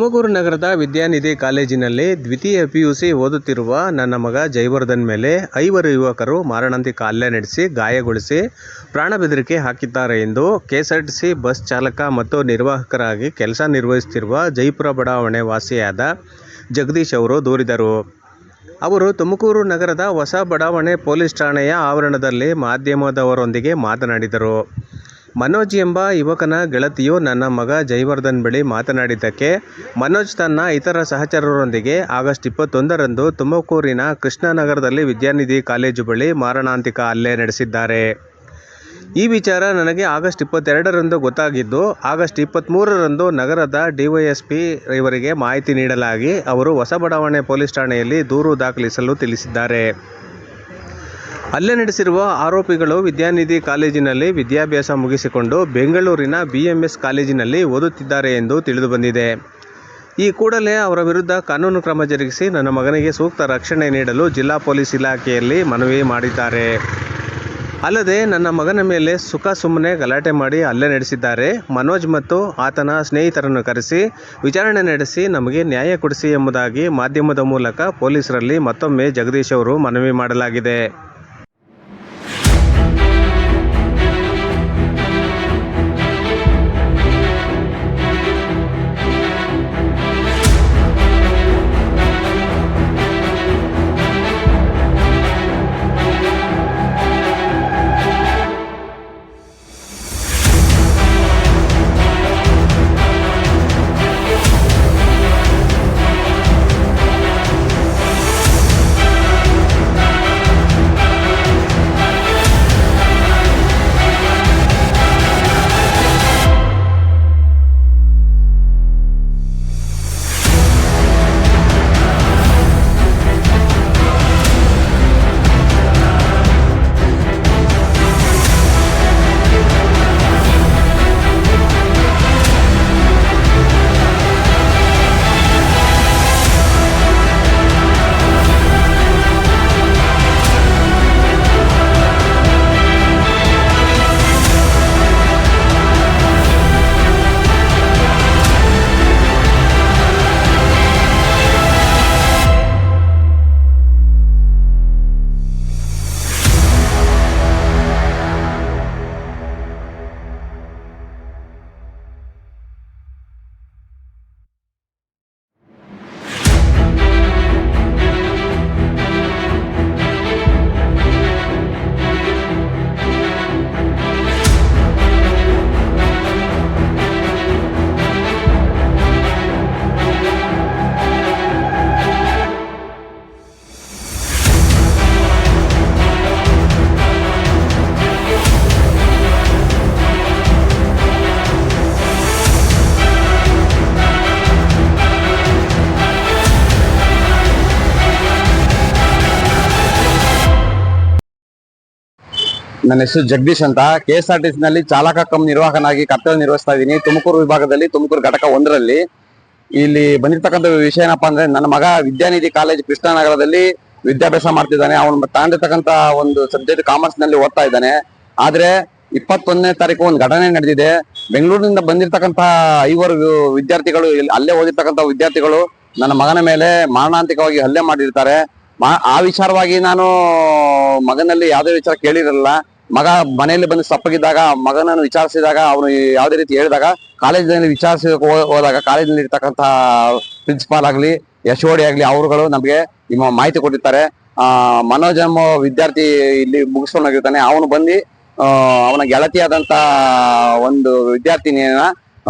ತುಮಕೂರು ನಗರದ ವಿದ್ಯಾನಿಧಿ ಕಾಲೇಜಿನಲ್ಲಿ ದ್ವಿತೀಯ ಪಿಯುಸಿ ಓದುತ್ತಿರುವ ನನ್ನ ಮಗ ಜೈವರ್ಧನ್ ಮೇಲೆ ಐವರು ಯುವಕರು ಮಾರಣಾಂತಿಕ ಹಲ್ಲೆ ನಡೆಸಿ ಗಾಯಗೊಳಿಸಿ ಪ್ರಾಣ ಬೆದರಿಕೆ ಹಾಕಿದ್ದಾರೆ ಎಂದು ಕೆಎಸ್ಆರ್ಟಿಸಿ ಬಸ್ ಚಾಲಕ ಮತ್ತು ನಿರ್ವಾಹಕರಾಗಿ ಕೆಲಸ ನಿರ್ವಹಿಸುತ್ತಿರುವ ಜೈಪುರ ಬಡಾವಣೆ ವಾಸಿಯಾದ ಜಗದೀಶ್ ಅವರು ದೂರಿದರು. ಅವರು ತುಮಕೂರು ನಗರದ ಹೊಸ ಬಡಾವಣೆ ಪೊಲೀಸ್ ಠಾಣೆಯ ಆವರಣದಲ್ಲಿ ಮಾಧ್ಯಮದವರೊಂದಿಗೆ ಮಾತನಾಡಿದರು. ಮನೋಜ್ ಎಂಬ ಯುವಕನ ಗೆಳತಿಯು ನನ್ನ ಮಗ ಜೈವರ್ಧನ್ ಬಳಿ ಮಾತನಾಡಿದ್ದಕ್ಕೆ, ಮನೋಜ್ ತನ್ನ ಇತರ ಸಹಚರರೊಂದಿಗೆ ಆಗಸ್ಟ್ ಇಪ್ಪತ್ತೊಂದರಂದು ತುಮಕೂರಿನ ಕೃಷ್ಣನಗರದಲ್ಲಿ ವಿದ್ಯಾನಿಧಿ ಕಾಲೇಜು ಬಳಿ ಮಾರಣಾಂತಿಕ ಹಲ್ಲೆ ನಡೆಸಿದ್ದಾರೆ. ಈ ವಿಚಾರ ನನಗೆ ಆಗಸ್ಟ್ ಇಪ್ಪತ್ತೆರಡರಂದು ಗೊತ್ತಾಗಿದ್ದು, ಆಗಸ್ಟ್ ಇಪ್ಪತ್ತ್ಮೂರರಂದು ನಗರದ ಡಿವೈಎಸ್ಪಿ ಇವರಿಗೆ ಮಾಹಿತಿ ನೀಡಲಾಗಿ ಅವರು ಹೊಸ ಬಡಾವಣೆ ಪೊಲೀಸ್ ಠಾಣೆಯಲ್ಲಿ ದೂರು ದಾಖಲಿಸಲು ತಿಳಿಸಿದ್ದಾರೆ. ಹಲ್ಲೆ ನಡೆಸಿರುವ ಆರೋಪಿಗಳು ವಿದ್ಯಾನಿಧಿ ಕಾಲೇಜಿನಲ್ಲಿ ವಿದ್ಯಾಭ್ಯಾಸ ಮುಗಿಸಿಕೊಂಡು ಬೆಂಗಳೂರಿನ ಬಿಎಂಎಸ್ ಕಾಲೇಜಿನಲ್ಲಿ ಓದುತ್ತಿದ್ದಾರೆ ಎಂದು ತಿಳಿದುಬಂದಿದೆ ಈ ಕೂಡಲೇ ಅವರ ವಿರುದ್ಧ ಕಾನೂನು ಕ್ರಮ ಜರುಗಿಸಿ ನನ್ನ ಮಗನಿಗೆ ಸೂಕ್ತ ರಕ್ಷಣೆ ನೀಡಲು ಜಿಲ್ಲಾ ಪೊಲೀಸ್ ಇಲಾಖೆಯಲ್ಲಿ ಮನವಿ ಮಾಡಿದ್ದಾರೆ. ಅಲ್ಲದೆ ನನ್ನ ಮಗನ ಮೇಲೆ ಸುಖ ಸುಮ್ಮನೆ ಗಲಾಟೆ ಮಾಡಿ ಹಲ್ಲೆ ನಡೆಸಿದ್ದಾರೆ. ಮನೋಜ್ ಮತ್ತು ಆತನ ಸ್ನೇಹಿತರನ್ನು ಕರೆಸಿ ವಿಚಾರಣೆ ನಡೆಸಿ ನಮಗೆ ನ್ಯಾಯ ಕೊಡಿಸಿ ಎಂಬುದಾಗಿ ಮಾಧ್ಯಮದ ಮೂಲಕ ಪೊಲೀಸರಲ್ಲಿ ಮತ್ತೊಮ್ಮೆ ಜಗದೀಶ್ ಅವರು ಮನವಿ ಮಾಡಲಾಗಿದೆ. ನನ್ನ ಹೆಸರು ಜಗದೀಶ್ ಅಂತ. ಕೆ ಎಸ್ ಆರ್ ಟಿ ನಲ್ಲಿ ಚಾಲಕ ಕಮ್ ನಿರ್ವಾಹಕನಾಗಿ ಕರ್ತವ್ಯ ನಿರ್ವಹಿಸ್ತಾ ಇದ್ದೀನಿ. ತುಮಕೂರು ವಿಭಾಗದಲ್ಲಿ ತುಮಕೂರು ಘಟಕ ಒಂದರಲ್ಲಿ. ಇಲ್ಲಿ ಬಂದಿರ್ತಕ್ಕಂಥ ವಿಷಯ ಏನಪ್ಪಾ ಅಂದ್ರೆ ನನ್ನ ಮಗ ವಿದ್ಯಾನಿಧಿ ಕಾಲೇಜ್ ಕೃಷ್ಣನಗರದಲ್ಲಿ ವಿದ್ಯಾಭ್ಯಾಸ ಮಾಡ್ತಿದ್ದಾನೆ. ಅವನು ತಾಂಡಿರ್ತಕ್ಕಂತ ಒಂದು ಸಬ್ಜೆಕ್ಟ್ ಕಾಮರ್ಸ್ನಲ್ಲಿ ಓದ್ತಾ ಇದ್ದಾನೆ. ಆದ್ರೆ ಇಪ್ಪತ್ತೊಂದನೇ ತಾರೀಕು ಒಂದು ಘಟನೆ ನಡೆದಿದೆ. ಬೆಂಗಳೂರಿನಿಂದ ಬಂದಿರ್ತಕ್ಕಂಥ ಐವರು ವಿದ್ಯಾರ್ಥಿಗಳು ಅಲ್ಲೇ ಓದಿರ್ತಕ್ಕಂಥ ವಿದ್ಯಾರ್ಥಿಗಳು ನನ್ನ ಮಗನ ಮೇಲೆ ಮಾರಣಾಂತಿಕವಾಗಿ ಹಲ್ಲೆ ಮಾಡಿರ್ತಾರೆ. ಆ ವಿಚಾರವಾಗಿ ನಾನು ಮಗನಲ್ಲಿ ಯಾವುದೇ ವಿಚಾರ ಕೇಳಿರಲಿಲ್ಲ. ಮಗ ಮನೆಯಲ್ಲಿ ಬಂದು ಸಪ್ಪಗಿದ್ದಾಗ ಮಗನನ್ನು ವಿಚಾರಿಸಿದಾಗ, ಅವನು ಯಾವುದೇ ರೀತಿ ಹೇಳಿದಾಗ, ಕಾಲೇಜಿನಲ್ಲಿ ವಿಚಾರಿಸಿ ಹೋದಾಗ, ಕಾಲೇಜಿನಲ್ಲಿ ಇರ್ತಕ್ಕಂತಹ ಪ್ರಿನ್ಸಿಪಾಲ್ ಆಗಲಿ ಎಚ್ ಡಿ ಆಗಲಿ, ಅವರುಗಳು ನಮಗೆ ನಿಮ್ಮ ಮಾಹಿತಿ ಕೊಟ್ಟಿರ್ತಾರೆ. ಆ, ಮನೋಜ್ ವಿದ್ಯಾರ್ಥಿ ಇಲ್ಲಿ ಮುಗಿಸ್ಕೊಂಡು ಹೋಗಿರ್ತಾನೆ ಅವನು ಬಂದು ಅವನ ಗೆಳತಿಯಾದಂತ ಒಂದು ವಿದ್ಯಾರ್ಥಿನಿಯನ್ನ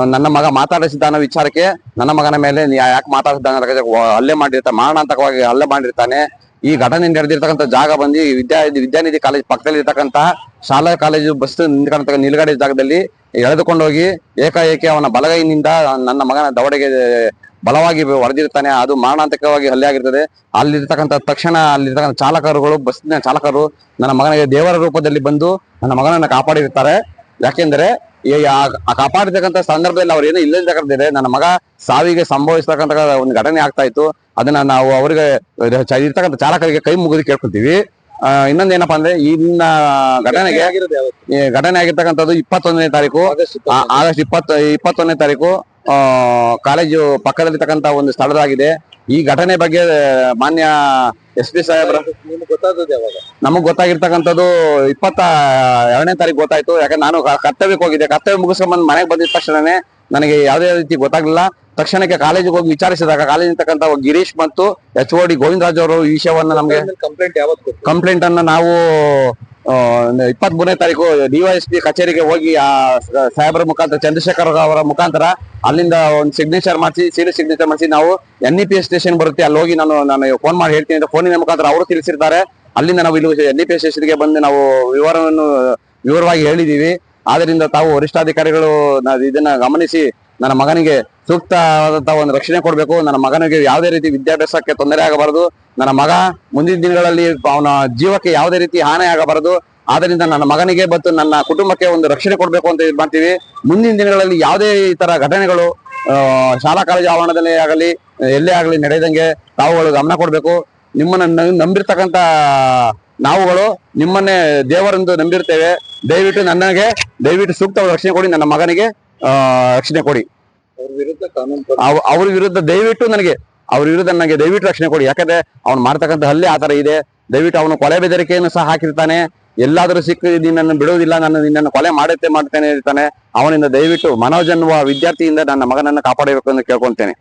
ನನ್ನ ಮಗ ಮಾತಾಡಿಸಿದ ಅನ್ನೋ ವಿಚಾರಕ್ಕೆ. ನನ್ನ ಮಗನ ಮೇಲೆ ಯಾಕೆ ಮಾತಾಡಿಸಿದ ಹಲ್ಲೆ ಮಾಡಿರ್ತಾನೆ ಮಾರಣಾಂತಕವಾಗಿ ಹಲ್ಲೆ ಮಾಡಿರ್ತಾನೆ. ಈ ಘಟನೆ ನಡೆದಿರ್ತಕ್ಕಂಥ ಜಾಗ ಬಂದು ವಿದ್ಯಾ ವಿದ್ಯಾನಿಧಿ ಕಾಲೇಜ್ ಪಕ್ಕದಲ್ಲಿ ಇರ್ತಕ್ಕಂಥ ಶಾಲಾ ಕಾಲೇಜು ಬಸ್ ನಿಂತ್ಕೊಂಡ ನಿಲುಗಡೆ ಜಾಗದಲ್ಲಿ ಎಳೆದುಕೊಂಡು ಹೋಗಿ ಏಕಾಏಕಿ ಅವನ ಬಲಗೈನಿಂದ ನನ್ನ ಮಗನ ದವಡೆಗೆ ಬಲವಾಗಿ ಹೊಡೆದಿರ್ತಾನೆ ಅದು ಮಾರಣಾಂತಿಕವಾಗಿ ಹಲ್ಲೆ ಆಗಿರ್ತದೆ. ಅಲ್ಲಿರ್ತಕ್ಕಂಥ ತಕ್ಷಣ ಅಲ್ಲಿರ್ತಕ್ಕಂಥ ಚಾಲಕರುಗಳು ಬಸ್ನ ಚಾಲಕರು ನನ್ನ ಮಗನಿಗೆ ದೇವರ ರೂಪದಲ್ಲಿ ಬಂದು ನನ್ನ ಮಗನನ್ನ ಕಾಪಾಡಿರ್ತಾರೆ ಯಾಕೆಂದ್ರೆ ಆ- ಆ ಕಾಪಾಡಿರ್ತಕ್ಕಂಥ ಸಂದರ್ಭದಲ್ಲಿ ಅವ್ರು ಏನೋ ಇಲ್ಲದಿರ್ತಕ್ಕಂಥದ್ದಿದೆ ನನ್ನ ಮಗ ಸಾವಿಗೆ ಸಂಭವಿಸ್ತಕ್ಕಂಥ ಒಂದು ಘಟನೆ ಆಗ್ತಾ ಇತ್ತು. ಅದನ್ನ ನಾವು ಅವರಿಗೆ ಇರ್ತಕ್ಕಂಥ ಚಾಲಕರಿಗೆ ಕೈ ಮುಗಿದು ಕೇಳ್ಕೊತೀವಿ. ಇನ್ನೊಂದು ಇನ್ನೊಂದ್ ಏನಪ್ಪಾ ಅಂದ್ರೆ ಇನ್ನ ಘಟನೆಗೆ ಈ ಘಟನೆ ಆಗಿರ್ತಕ್ಕಂಥದ್ದು ಇಪ್ಪತ್ತೊಂದನೇ ತಾರೀಕು. ಆಗಸ್ಟ್ ಇಪ್ಪತ್ತ ಇಪ್ಪತ್ತೊಂದನೇ ತಾರೀಕು ಆ, ಕಾಲೇಜು ಪಕ್ಕದಲ್ಲಿರ್ತಕ್ಕಂಥ ಒಂದು ಸ್ಥಳದಾಗಿದೆ. ಈ ಘಟನೆ ಬಗ್ಗೆ ಮಾನ್ಯ ಎಸ್ ಪಿ ಸಾಹೇಬ್ರ. ನಿಮ್ಗೆ ಗೊತ್ತಾದದ್ದು ಯಾವಾಗ? ನಮಗ್ ಗೊತ್ತಾಗಿರ್ತಕ್ಕಂಥದ್ದು ಇಪ್ಪತ್ತ ಎರಡನೇ ತಾರೀಕು ಗೊತ್ತಾಯ್ತು. ಯಾಕಂದ್ರೆ ನಾನು ಕ- ಕರ್ತವ್ಯಕ್ಕೆ ಹೋಗಿದ್ದೆ. ಕರ್ತವ್ಯ ಮುಗಿಸ್ಕೊಂಡ್ ಮನೆಗೆ ಬಂದಿದ ತಕ್ಷಣನೇ ನನಗೆ ಯಾವುದೇ ರೀತಿ ಗೊತ್ತಾಗ್ಲಿಲ್ಲ. ತಕ್ಷಣಕ್ಕೆ ಕಾಲೇಜಿಗೆ ಹೋಗಿ ವಿಚಾರಿಸಿದಾಗ ಕಾಲೇಜಿರ್ತಕ್ಕಂಥ ಗಿರೀಶ್ ಮತ್ತು ಎಚ್ ಓ ಡಿ ಗೋವಿಂದರಾಜ್ ಅವರು ಈ ವಿಷಯವನ್ನ ನಮ್ಗೆ ಕಂಪ್ಲೇಂಟ್ ಯಾವತ್ತು ಕೊಟ್ಟು ಕಂಪ್ಲೇಂಟ್ ಅನ್ನ ನಾವು ಇಪ್ಪತ್ತ್ ಮೂರನೇ ತಾರೀಕು ಡಿವೈಎಸ್ಪಿ ಕಚೇರಿಗೆ ಹೋಗಿ, ಆ ಸಾಹೇಬರ ಮುಖಾಂತರ, ಚಂದ್ರಶೇಖರ್ ಅವರ ಮುಖಾಂತರ ಅಲ್ಲಿಂದ ಒಂದು ಸಿಗ್ನೇಚರ್ ಮಾಡಿಸಿ ಸೀಲ್ ಸಿಗ್ನೇಚರ್ ಮಾಡಿಸಿ ನಾವು N E P S station ಬರುತ್ತೆ. ಅಲ್ಲಿ ಹೋಗಿ ನಾನು ನಾನು ಫೋನ್ ಮಾಡಿ ಹೇಳ್ತೀನಿ ಅಂತ ಫೋನಿನ ಮುಖಾಂತರ ಅವರು ತಿಳಿಸಿರ್ತಾರೆ. ಅಲ್ಲಿಂದ ನಾವು ಇಲ್ಲಿ ಎನ್ ಇ ಪಿ ಎಸ್ ಸ್ಟೇಷನ್ಗೆ ಬಂದು ನಾವು ವಿವರವನ್ನು, ವಿವರವಾಗಿ ಹೇಳಿದೀವಿ ಆದ್ದರಿಂದ ತಾವು ವರಿಷ್ಠಾಧಿಕಾರಿಗಳು ಇದನ್ನ ಗಮನಿಸಿ, ನನ್ನ ಮಗನಿಗೆ ಸೂಕ್ತವಾದಂತಹ ಒಂದು ರಕ್ಷಣೆ ಕೊಡಬೇಕು. ನನ್ನ ಮಗನಿಗೆ ಯಾವುದೇ ರೀತಿ ವಿದ್ಯಾಭ್ಯಾಸಕ್ಕೆ ತೊಂದರೆ ಆಗಬಾರದು. ನನ್ನ ಮಗ ಮುಂದಿನ ದಿನಗಳಲ್ಲಿ ಅವನ ಜೀವಕ್ಕೆ ಯಾವುದೇ ರೀತಿ ಹಾನಿ ಆಗಬಾರದು. ಆದ್ದರಿಂದ ನನ್ನ ಮಗನಿಗೆ ಮತ್ತು ನನ್ನ ಕುಟುಂಬಕ್ಕೆ ಒಂದು ರಕ್ಷಣೆ ಕೊಡಬೇಕು ಅಂತ ಇದು ಮಾಡ್ತೀವಿ. ಮುಂದಿನ ದಿನಗಳಲ್ಲಿ ಯಾವುದೇ ಈ ತರ ಘಟನೆಗಳು ಶಾಲಾ ಕಾಲೇಜು ಆವರಣದಲ್ಲಿ ಆಗಲಿ, ಎಲ್ಲೇ ಆಗಲಿ ನಡೆಯದಂಗೆ ತಾವುಗಳು ಗಮನ ಕೊಡಬೇಕು. ನಿಮ್ಮನ್ನ ನಂಬಿರ್ತಕ್ಕಂಥ ನಾವುಗಳು ನಿಮ್ಮನ್ನೇ ದೇವರೆಂದು ನಂಬಿರ್ತೇವೆ. ದಯವಿಟ್ಟು ನನಗೆ ದಯವಿಟ್ಟು ಸೂಕ್ತವಾದ ರಕ್ಷಣೆ ಕೊಡಿ. ನನ್ನ ಮಗನಿಗೆ ರಕ್ಷಣೆ ಕೊಡಿ. ಅವ್ರ ವಿರುದ್ಧ ದಯವಿಟ್ಟು ನನಗೆ ಅವ್ರ ವಿರುದ್ಧ ನನಗೆ ದಯವಿಟ್ಟು ರಕ್ಷಣೆ ಕೊಡಿ. ಯಾಕಂದ್ರೆ ಅವ್ನು ಮಾಡ್ತಕ್ಕಂಥ ಹಲ್ಲೆ ಆ ತರ ಇದೆ. ದಯವಿಟ್ಟು ಅವನು ಕೊಲೆ ಬೆದರಿಕೆಯನ್ನು ಸಹ ಹಾಕಿರ್ತಾನೆ. ಎಲ್ಲಾದರೂ ಸಿಕ್ಕ ನಿನ್ನನ್ನು ಬಿಡುವುದಿಲ್ಲ ನಾನು ನಿನ್ನನ್ನು ಕೊಲೆ ಮಾಡುತ್ತೆ ಮಾಡ್ತೇನೆ ಇರ್ತಾನೆ. ಅವನಿಂದ ದಯವಿಟ್ಟು ಮನೋಜ್ ಅನ್ನುವ ವಿದ್ಯಾರ್ಥಿಯಿಂದ ನನ್ನ ಮಗನನ್ನು ಕಾಪಾಡಬೇಕು ಎಂದು ಕೇಳ್ಕೊಳ್ತೇನೆ.